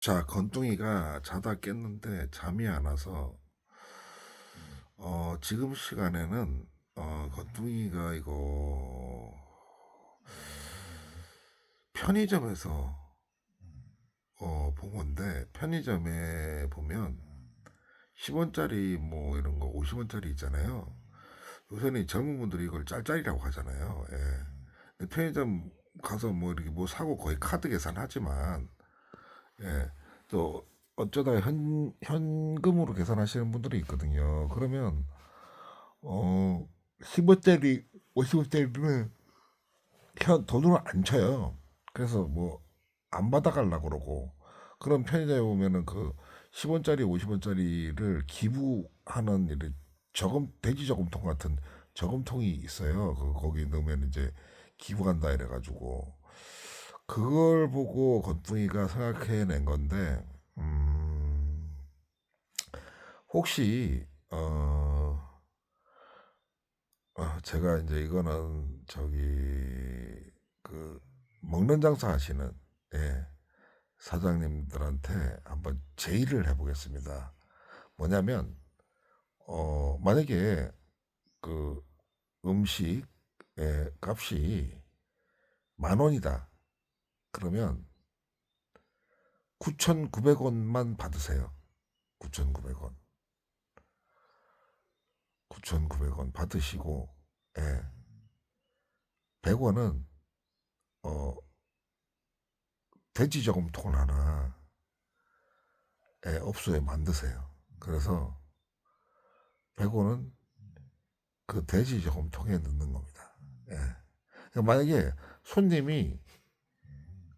자, 건둥이가 자다 깼는데 잠이 안 와서 어, 지금 시간에는 어, 건둥이가 이거 편의점에서 어, 본 건데 편의점에 보면 10원짜리 뭐 이런 거 50원짜리 있잖아요. 요새는 젊은 분들이 이걸 짤짤이라고 하잖아요. 예. 편의점 가서 뭐 이렇게 뭐 사고 거의 카드 계산하지만 예. 또 어쩌다 현 현금으로 계산하시는 분들이 있거든요. 그러면 어 10원짜리 50원짜리는 현 돈으로 안 쳐요. 그래서 뭐 안 받아가려고 그러고 그런 편의점에 보면은 그 10원짜리 50원짜리를 기부하는 이런 저금 돼지 저금통 같은 저금통이 있어요. 그 거기 넣으면 이제 기부한다 이래 가지고 그걸 보고 건둥이가 생각해낸 건데 음, 혹시 어, 어, 제가 이제 이거는 저기 그 먹는 장사 하시는 예, 사장님들한테 한번 제의를 해보겠습니다. 뭐냐면 어, 만약에 그 음식의 값이 만 원이다. 그러면 9,900원만 받으세요. 9,900원. 9,900원 받으시고, 예. 100원은, 어, 돼지 저금통을 하나, 예, 업소에 만드세요. 그래서 100원은 그 돼지 저금통에 넣는 겁니다. 예. 만약에 손님이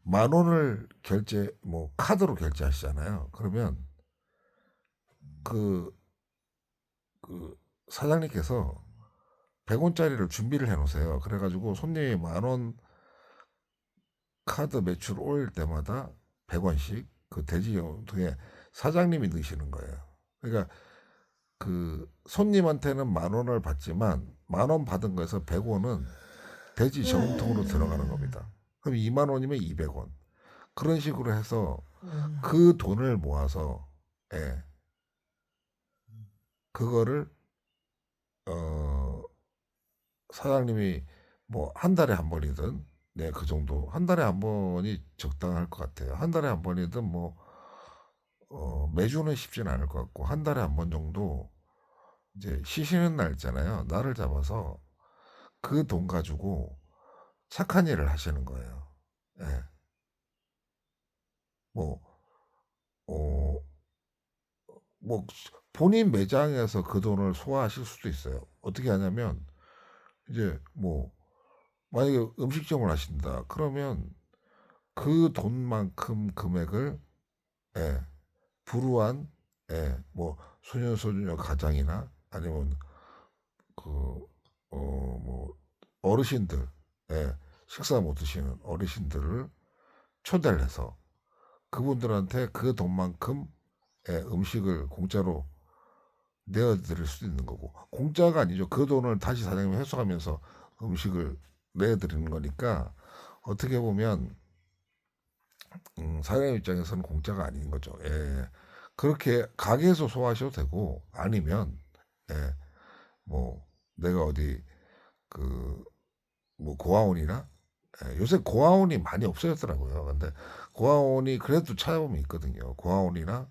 만 원을 결제 뭐 카드로 결제하시잖아요. 그러면 그, 그 사장님께서 100원짜리를 준비를 해 놓으세요. 그래가지고 손님이 만 원 카드 매출 올릴 때마다 100원씩 그 돼지용통에 사장님이 넣으시는 거예요. 그러니까 그 손님한테는 만 원을 받지만 만 원 받은 거에서 100원은 돼지 저금통으로 들어가는 겁니다. 그럼 2만 원이면 200원. 그런 식으로 해서 그 돈을 모아서 예. 그거를 어 사장님이 뭐 한 달에 한 번이든 네 그 정도 한 달에 한 번이 적당할 것 같아요. 한 달에 한 번이든 뭐 어, 매주는 쉽지는 않을 것 같고 한 달에 한 번 정도 이제 쉬시는 날 있잖아요. 날을 잡아서 그 돈 가지고 착한 일을 하시는 거예요. 예. 뭐, 어, 뭐, 본인 매장에서 그 돈을 소화하실 수도 있어요. 어떻게 하냐면, 이제 뭐, 만약에 음식점을 하신다. 그러면 그 돈만큼 금액을, 예, 불우한, 예, 뭐, 소년, 소녀 가장이나 아니면 그, 어, 뭐, 어르신들, 예, 식사 못 드시는 어르신들을 초대를 해서 그분들한테 그 돈만큼 의 음식을 공짜로 내어드릴 수도 있는 거고 공짜가 아니죠. 그 돈을 다시 사장님이 회수하면서 음식을 내드리는 거니까 어떻게 보면 음, 사장님 입장에서는 공짜가 아닌 거죠. 예. 그렇게 가게에서 소화하셔도 되고 아니면 예. 뭐 내가 어디 그 뭐 고아원이나 예, 요새 고아원이 많이 없어졌더라고요. 근데 고아원이 그래도 찾아보면 있거든요. 고아원이나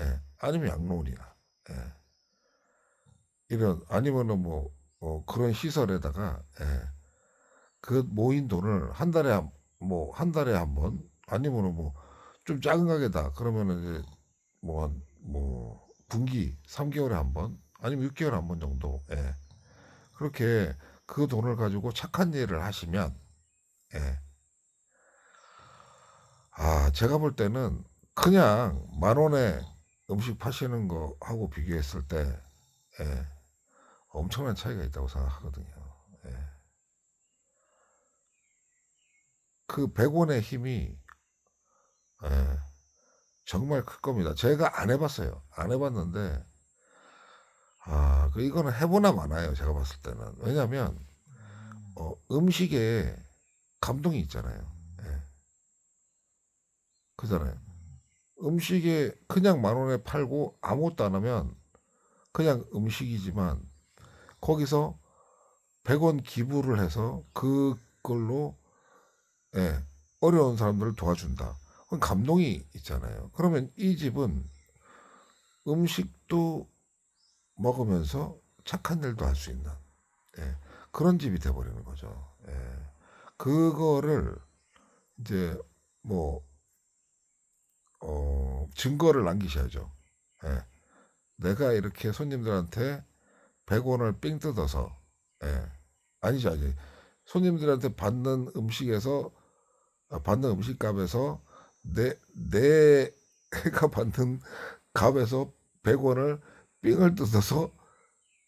예, 아니면 양로원이나 예. 이런 아니면은 뭐 어, 그런 시설에다가 예, 그 모인 돈을 한 달에 한, 뭐 한 달에 한 번 아니면은 뭐 좀 작은 가게다 그러면은 이제 뭐한뭐 분기 3개월에 한 번 아니면 6개월에 한 번 정도 예. 그렇게 그 돈을 가지고 착한 일을 하시면 예. 아, 제가 볼 때는 그냥 만 원에 음식 파시는 거 하고 비교했을 때, 예, 엄청난 차이가 있다고 생각하거든요. 예. 그 100원의 힘이, 예, 정말 클 겁니다. 제가 안 해봤어요. 안 해봤는데, 아, 그 이거는 해보나 마나요. 제가 봤을 때는. 왜냐면, 어, 음식에 감동이 있잖아요. 예. 그잖아요. 음식에 그냥 만 원에 팔고 아무것도 안 하면 그냥 음식이지만 거기서 100원 기부를 해서 그걸로 예, 어려운 사람들을 도와준다. 그건 감동이 있잖아요. 그러면 이 집은 음식도 먹으면서 착한 일도 할 수 있는 예, 그런 집이 돼버리는 거죠. 예. 그거를 이제 뭐 어, 증거를 남기셔야죠. 예. 내가 이렇게 손님들한테 100원을 삥 뜯어서 예. 아니죠, 아니. 손님들한테 받는 음식에서 아, 받는 음식값에서 내 내가 받는 값에서 100원을 삥을 뜯어서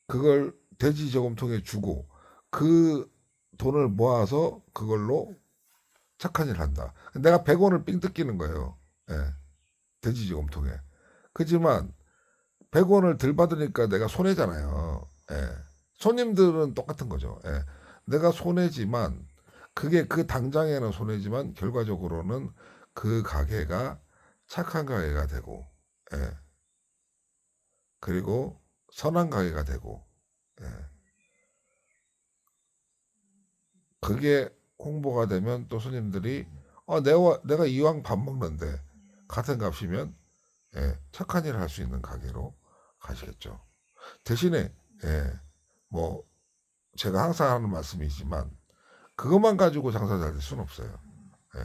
그걸 돼지 저금통에 주고 그 돈을 모아서 그걸로 착한 일을 한다. 내가 100원을 삥 뜯기는 거예요. 예. 돼지 저금통에. 그지만 100원을 덜 받으니까 내가 손해잖아요. 예. 손님들은 똑같은 거죠. 예. 내가 손해지만 그게 그 당장에는 손해지만 결과적으로는 그 가게가 착한 가게가 되고 예. 그리고 선한 가게가 되고 예. 그게 홍보가 되면 또 손님들이 어, 내가 내가 이왕 밥 먹는데 같은 값이면 예, 착한 일을 할 수 있는 가게로 가시겠죠. 대신에 예, 뭐 제가 항상 하는 말씀이지만 그것만 가지고 장사 잘 될 수는 없어요. 예.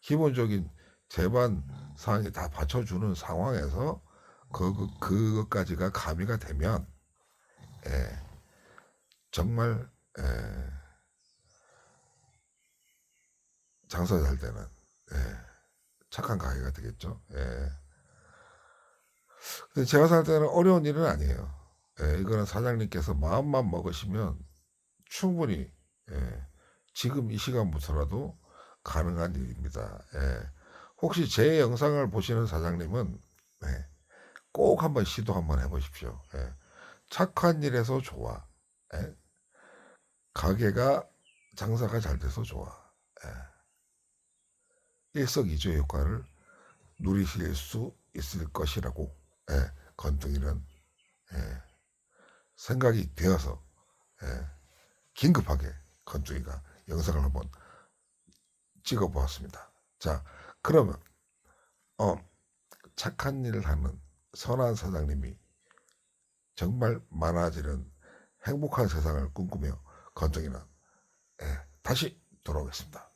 기본적인 제반 사항이 다 받쳐주는 상황에서 그, 그, 그것까지가 가미가 되면 예, 정말 예, 장사 잘 되는 예, 착한 가게가 되겠죠. 예. 근데 제가 살 때는 어려운 일은 아니에요. 예, 이거는 사장님께서 마음만 먹으시면 충분히 예, 지금 이 시간부터라도 가능한 일입니다. 예. 혹시 제 영상을 보시는 사장님은 예, 꼭 한번 시도 한번 해보십시오. 예. 착한 일에서 좋아. 예. 가게가 장사가 잘 돼서 좋아. 예. 일석이조 효과를 누리실 수 있을 것이라고 예, 건둥이는 예, 생각이 되어서 예, 긴급하게 건둥이가 영상을 한번 찍어보았습니다. 자, 그러면 어, 착한 일을 하는 선한 사장님이 정말 많아지는 행복한 세상을 꿈꾸며 건둥이는 예, 다시 돌아오겠습니다.